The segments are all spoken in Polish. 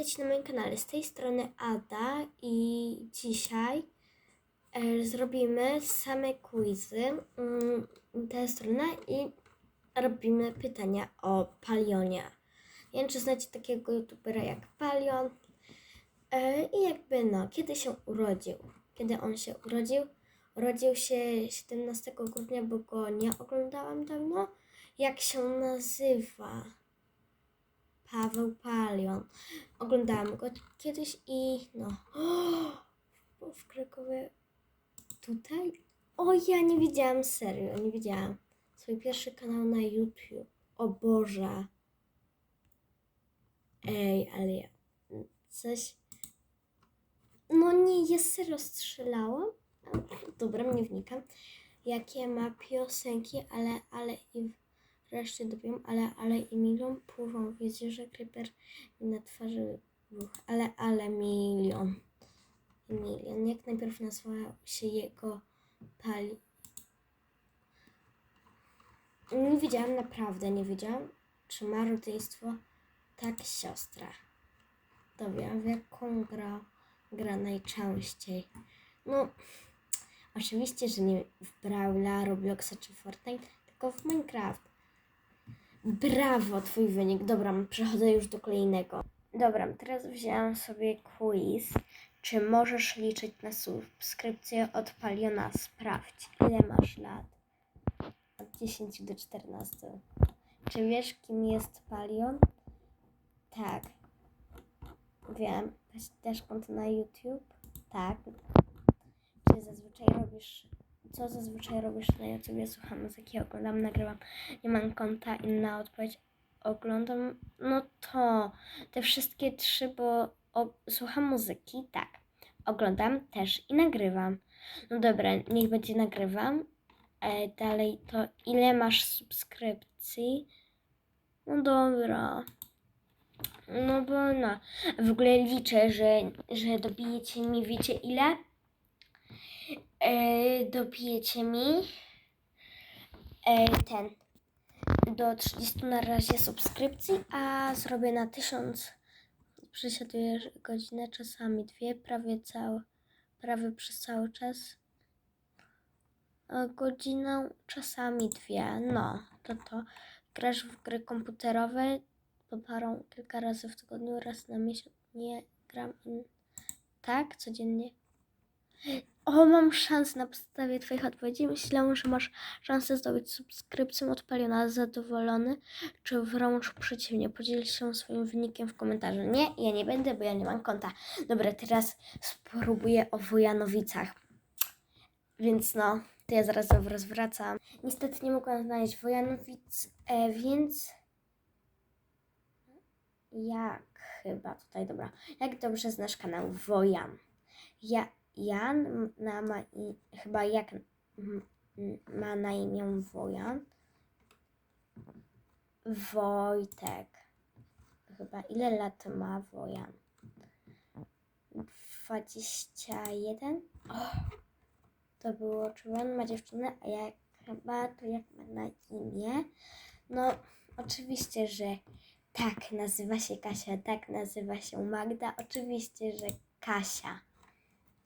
witajcie na moim kanale. Z tej strony Ada i dzisiaj e, zrobimy same quizy. Mm, tę stronę i robimy pytania o Palionie. Nie wiem, czy znacie takiego youtubera jak Palion. E, I jakby no, kiedy się urodził? Kiedy on się urodził? Urodził się 17 grudnia, bo go nie oglądałam dawno. Jak się nazywa? Paweł Palion. Oglądałam go kiedyś i no. O, w Krakowie. Tutaj? O, ja nie widziałam, serio, nie widziałam. Swój pierwszy kanał na YouTube. O Boże. Ej, ale ja. Coś. No nie, ja serio strzelałam. Dobra, nie wnikam. Jakie ma piosenki, ale, ale i wreszcie dopiem, ale, ale i milion pływą w jeziorze Creeper i na twarzy buch, ale, ale milion. Milion. Jak najpierw nazwał się jego pali. Nie wiedziałam, naprawdę nie wiedziałam, czy ma rodzeństwo tak siostra. To wiem, w jaką gra, gra najczęściej. No, oczywiście, że nie w Brawla, Robloxa czy Fortnite, tylko w Minecraft. Brawo, twój wynik. Dobra, przechodzę już do kolejnego. Dobra, teraz wzięłam sobie quiz. Czy możesz liczyć na subskrypcję od Paliona? Sprawdź, ile masz lat. Od 10 do 14. Czy wiesz, kim jest Palion? Tak. Wiem. Też konto na YouTube? Tak. Czy zazwyczaj robisz... Co zazwyczaj robisz na YouTube? Słucham muzyki, oglądam, nagrywam. Nie mam konta. Inna odpowiedź. Oglądam... No to... Te wszystkie trzy, bo o, słucham muzyki, tak. Oglądam też i nagrywam. No dobra, niech będzie nagrywam. E, dalej to ile masz subskrypcji? No dobra. No bo no. W ogóle liczę, że, że dobijecie mi, wiecie ile? E, dobijecie mi e, ten do 30 na razie subskrypcji, a zrobię na 1000 przesiaduję godzinę, czasami dwie, prawie cały, prawie przez cały czas. Godzinę, czasami dwie. No, to to. Grasz w gry komputerowe po parą kilka razy w tygodniu, raz na miesiąc. Nie gram. Tak, codziennie. O, mam szansę na podstawie Twoich odpowiedzi. Myślę, że masz szansę zdobyć subskrypcję od Paliona. Zadowolony? Czy wręcz przeciwnie? Podziel się swoim wynikiem w komentarzu. Nie, ja nie będę, bo ja nie mam konta. Dobra, teraz spróbuję o Wojanowicach. Więc no, to ja zaraz wracam. Niestety nie mogłam znaleźć Wojanowic, e, więc... Jak chyba tutaj, dobra. Jak dobrze znasz kanał Wojan? Ja, Jan na ma chyba jak ma na imię Wojan? Wojtek. Chyba ile lat ma Wojan? 21? Oh, to było, czy ma dziewczynę, a jak chyba to jak ma na imię? No, oczywiście, że tak, nazywa się Kasia, tak, nazywa się Magda, oczywiście, że Kasia.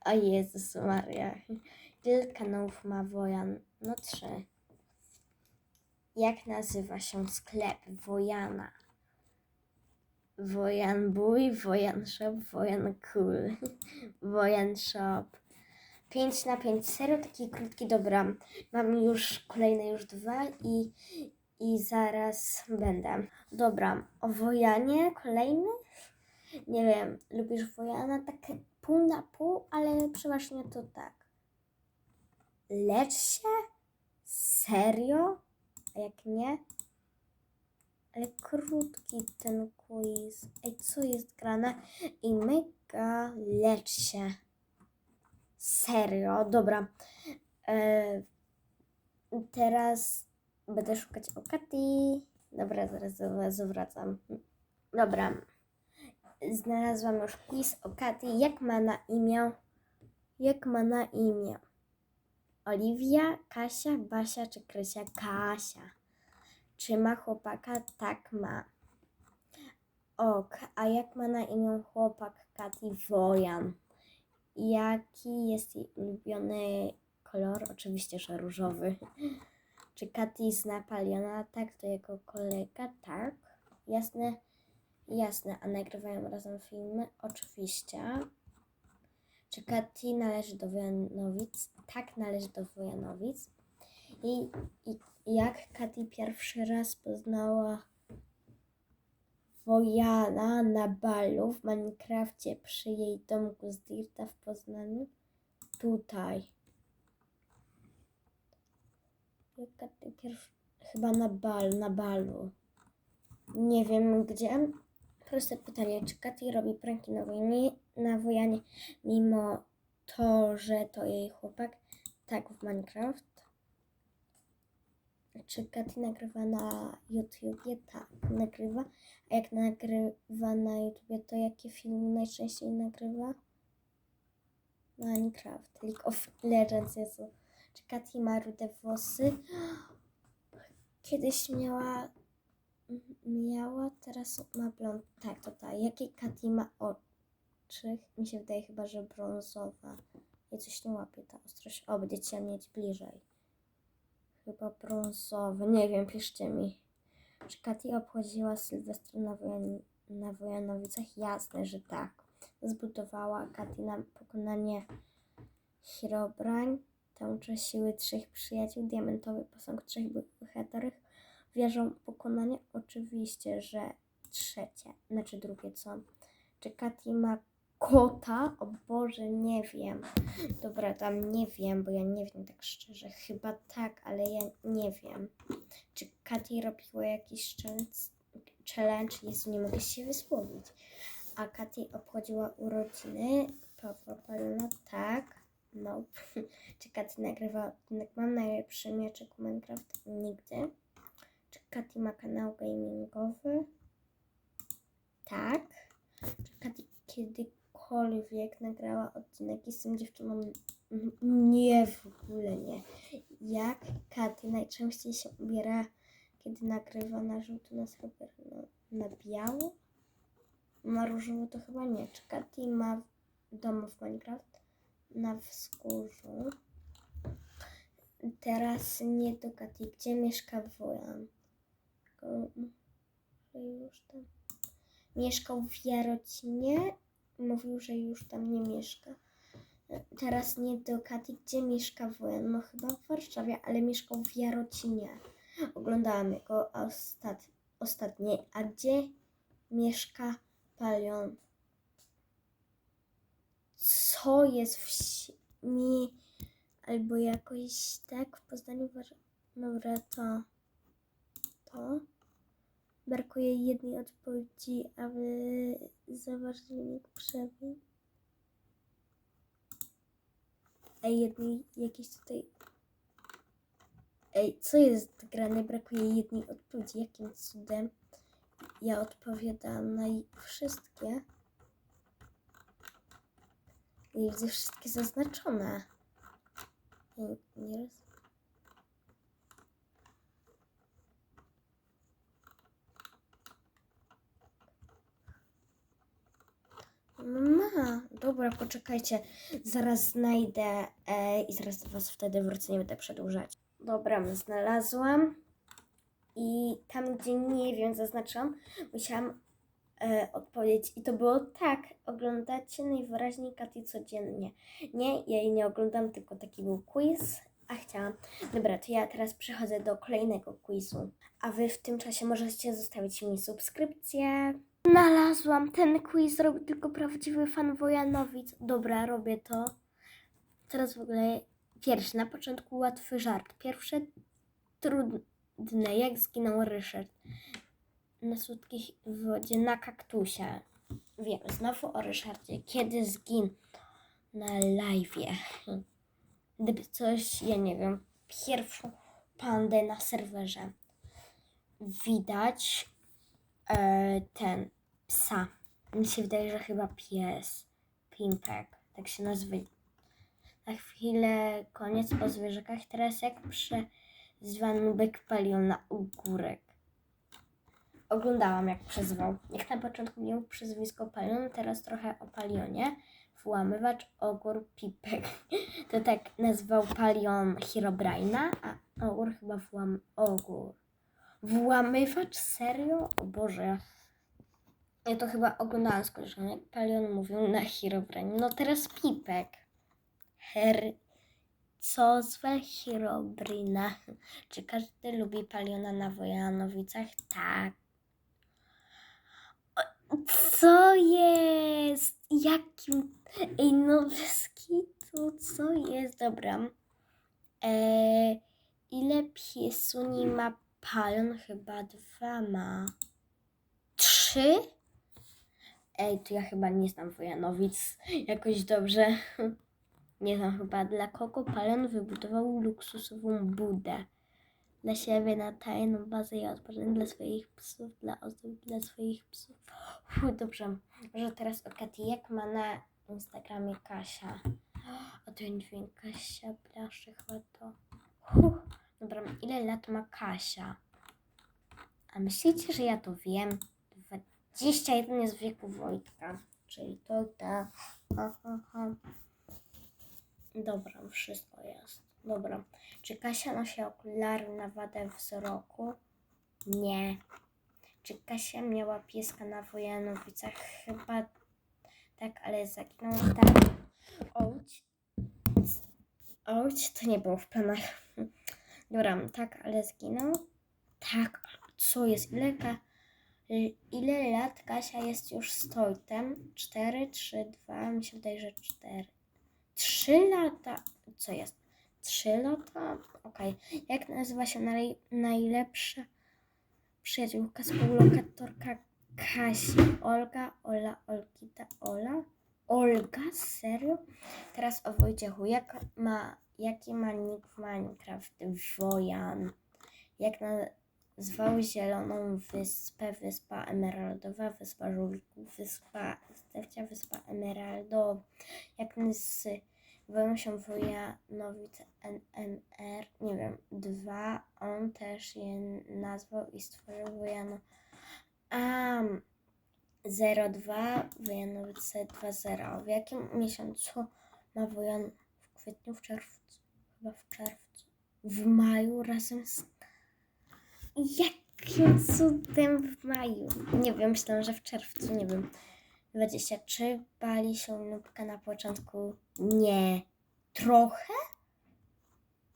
O Jezus Maria. Ile kanałów ma Wojan? No trzy. Jak nazywa się sklep Wojana? Wojan Bój, Wojan Shop, Wojan Cool, Wojan Shop. 5 na 5, serio taki krótki, dobra. Mam już kolejne już dwa i, i zaraz będę. Dobra, o Wojanie kolejny? Nie wiem, lubisz Wojana? Tak pół na pół, ale przeważnie to tak. Lecz się? Serio? A jak nie? Ale krótki ten quiz. Ej, co jest grane? I mega lecz się. Serio? Dobra. E, teraz będę szukać Okaty. Dobra, zaraz was wracam. Dobra. Znalazłam już quiz o Katy. Jak ma na imię? Jak ma na imię? Oliwia, Kasia, Basia czy Krysia? Kasia. Czy ma chłopaka? Tak ma. Ok, a jak ma na imię chłopak Kati Wojan? Jaki jest jej ulubiony kolor? Oczywiście, że różowy. Czy Kati zna Paliona? Tak, to jego kolega? Tak. Jasne, jasne. A nagrywają razem filmy? Oczywiście. Czy Kati należy do Wojanowic? Tak, należy do Wojanowic. I, i jak Kati pierwszy raz poznała Wojana na balu w Minecrafcie przy jej domku z Dirta w Poznaniu? Tutaj. Jak Kati pierwszy... Chyba na bal, na balu. Nie wiem gdzie. Proste pytanie, czy Kati robi pranki na Wojanie, na Wojanie mimo to, że to jej chłopak? Tak, w Minecraft. Czy Katy nagrywa na YouTubie? Tak, nagrywa. A jak nagrywa na YouTubie, to jakie filmy najczęściej nagrywa? Minecraft, League of Legends, Jezu. Czy Katy ma rude włosy? Kiedyś miała, miała, teraz ma blond. Tak, to ta. Jakie Katy ma oczy? Mi się wydaje chyba, że brązowa. Ja coś nie łapię, ta ostrość. O, będziecie mieć bliżej. Chyba brązowy. Nie wiem, piszcie mi. Czy Katy obchodziła Sylwestra na, Wojan- na Wojanowicach? Jasne, że tak. Zbudowała Katy na pokonanie Herobrań. Tęcze siły trzech przyjaciół. Diamentowy posąg trzech bohaterów. Wierzą pokonania? Oczywiście, że trzecie. Znaczy drugie co? Czy Katy ma kota? O Boże, nie wiem. Dobra, tam nie wiem, bo ja nie wiem tak szczerze. Chyba tak, ale ja nie wiem. Czy Katy robiła jakiś challenge? Jezu, nie mogę się wysłowić. A Katy obchodziła urodziny Pawła Palona? Tak. No. Czy Katy nagrywa odcinek? Mam najlepszy mieczek w Minecraft? Nigdy. Katy ma kanał gamingowy? Tak. Czy Katy kiedykolwiek nagrała odcinek z tą dziewczyną? Nie, w ogóle nie. Jak Katy najczęściej się ubiera, kiedy nagrywa na żółto, na srebrno, na biało? Na różowo to chyba nie. Czy Katy ma dom w Minecraft? Na wzgórzu. Teraz nie do Katy. Gdzie mieszka Wojan? Że już tam. Mieszkał w Jarocinie. Mówił, że już tam nie mieszka. Teraz nie do Katy. Gdzie mieszka Wojan? No chyba w Warszawie, ale mieszkał w Jarocinie. Oglądałam jego ostat... ostatnie. A gdzie mieszka Palion? Co jest w mi albo jakoś tak w Poznaniu. Dobra, to brakuje jednej odpowiedzi, aby zawartość przebieg. Ej, jednej jakiejś tutaj. Ej, co jest grane? Brakuje jednej odpowiedzi. Jakim cudem? Ja odpowiadam na wszystkie. I widzę wszystkie zaznaczone. Nie, nie roz... Ma, dobra, poczekajcie. Zaraz znajdę e, i zaraz do Was wtedy wrócę, nie będę przedłużać. Dobra, znalazłam. I tam, gdzie nie wiem, zaznaczam, musiałam e, odpowiedzieć. I to było tak, oglądacie najwyraźniej Katy codziennie. Nie, ja jej nie oglądam, tylko taki był quiz, a chciałam. Dobra, to ja teraz przechodzę do kolejnego quizu. A Wy w tym czasie możecie zostawić mi subskrypcję. Znalazłam ten quiz, robi tylko prawdziwy fan Wojanowic. Dobra, robię to. Teraz w ogóle pierwszy, na początku łatwy żart. Pierwsze trudne, jak zginął Ryszard. Na słodkich wodzie, na kaktusie. Wiem, znowu o Ryszardzie. Kiedy zginął? Na live'ie. Gdyby coś, ja nie wiem, pierwszą pandę na serwerze. Widać e, ten psa. Mi się wydaje, że chyba pies. Pimpek, tak się nazywa. Na chwilę koniec o zwierzakach. Teraz jak przezwa Nubek Palion na ogórek. oglądałam jak przezywał. Jak na początku miał przyzwisko Palion, teraz trochę o Palionie. Włamywacz, ogór, pipek. To tak nazwał Palion Herobrina, a ogór chyba włam... ogór. Włamywacz? Serio? O Boże. Ja to chyba oglądałam z koleżanką, jak Palion mówił na Herobrine. No teraz pipek. Her... Co złe Herobrina? Czy każdy lubi Paliona na Wojanowicach? Tak. Co jest? Jakim? Ej, no kitu, co jest? Dobra. Eee, ile piesuni ma Palion? Chyba dwa ma. Trzy? Ej, to ja chyba nie znam Wojanowic jakoś dobrze. Nie znam chyba, dla kogo Palion wybudował luksusową budę. Dla siebie na tajną bazę i odpoczynek dla swoich psów, dla osób, dla swoich psów. Fu, dobrze. Może teraz o Kati. Jak ma na Instagramie Kasia? O, nie wiem. Kasia Blaszczy chyba to. Hu. Dobra, ile lat ma Kasia? A myślicie, że ja to wiem? 21 jest w wieku Wojtka. Czyli to ta. Dobra, wszystko jest. Dobra. Czy Kasia nosi okulary na wadę wzroku? Nie. Czy Kasia miała pieska na Wojanowicach? Chyba tak, ale zaginął tak. Oć. Oć, to nie było w planach. Dobra, tak, ale zginął. Tak, co jest? Ile, ile lat Kasia jest już stojtem? 4, 3, 2, mi się wydaje, że 4. 3 lata. Co jest? 3 lata? Okej. Jak nazywa się naj, najlepsza przyjaciółka, współlokatorka Kasi? Olga, Ola, Olgita, Ola? Olga? Serio? Teraz o Wojciechu. Jak ma, jaki ma nick w Minecraft? Wojan. Jak nazwał Zieloną Wyspę? Wyspa Emeraldowa, Wyspa Żółwików, Wyspa Stefcia, Wyspa Emeraldowa. Jak nazywają się Wojanowic NMR? Nie wiem. Dwa. On też je nazwał i stworzył Wojano... A, 02 Wojanowice 2.0. W jakim miesiącu ma Wojan? W kwietniu, w czerwcu? Chyba w czerwcu. W maju razem z... Jakim cudem w maju? Nie wiem, myślałam, że w czerwcu, nie wiem. 23 bali się nubka na początku? Nie. Trochę?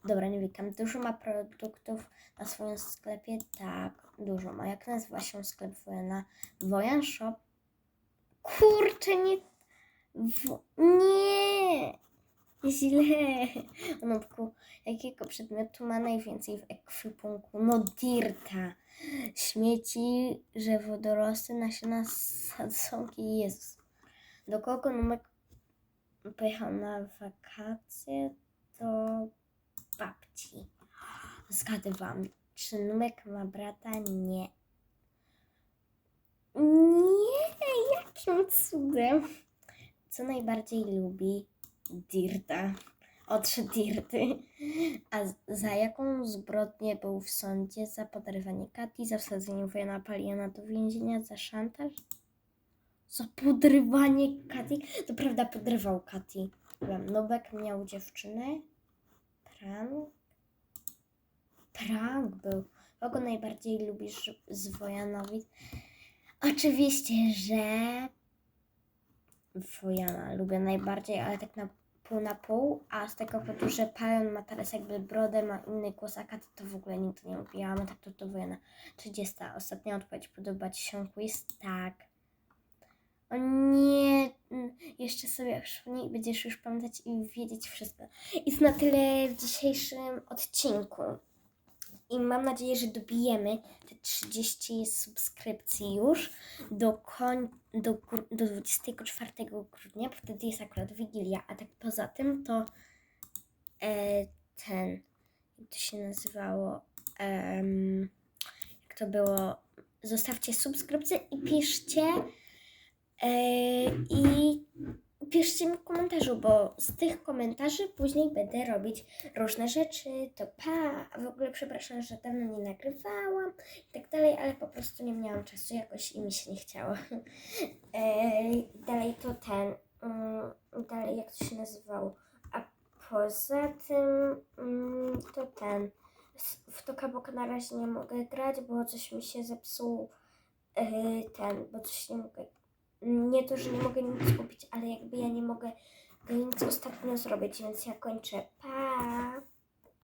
Dobra, nie wiem. Dużo ma produktów na swoim sklepie? Tak, dużo ma. Jak nazywa się sklep Wojana? Wojan Shop? Kurczę, nie... W... Nie! Źle. Nubku, jakiego przedmiotu ma najwięcej w ekwipunku? No dirta. Śmieci, że wodorosty, nasiona, sadzonki. Jezus. Do kogo numek pojechał na wakacje? Do babci. Zgadywam. Czy Numek ma brata? Nie. Nie, jakim cudem. Co najbardziej lubi? Dirta. O trzy dirty. A za jaką zbrodnię był w sądzie? Za podrywanie Kati, za wsadzenie Wojana Paliona do więzienia, za szantaż? Za podrywanie Kati? To prawda, podrywał Kati. Nubek miał dziewczynę. Prank? Prank był. Kogo najbardziej lubisz z Wojanowic? Oczywiście, że Wojana lubię najbardziej, ale tak na pół na pół, a z tego powodu, że Palion ma teraz jakby brodę, ma inny głos, a to w ogóle nigdy nie lubiłam, a tak to to Wojana. 30. Ostatnia odpowiedź. Podoba Ci się quiz? Tak. O nie, mm, jeszcze sobie przypomnij i będziesz już pamiętać i wiedzieć wszystko. To na tyle w dzisiejszym odcinku. I mam nadzieję, że dobijemy te 30 subskrypcji już do, koń, do, do 24 grudnia, bo wtedy jest akurat Wigilia, a tak poza tym to e, ten, jak to się nazywało, jak to było, zostawcie subskrypcję i piszcie e, i piszcie mi w komentarzu, bo z tych komentarzy później będę robić różne rzeczy. To pa! W ogóle przepraszam, że dawno nie nagrywałam i tak dalej, ale po prostu nie miałam czasu jakoś i mi się nie chciało. Ej, dalej to ten. mm, dalej, jak to się nazywało? A poza tym mm, to ten. W Tokaboka na razie nie mogę grać, bo coś mi się zepsuł. Yy, ten, bo coś nie mogę. Nie to, że nie mogę nic kupić, ale jakby ja nie mogę nic ostatnio zrobić, więc ja kończę. Pa!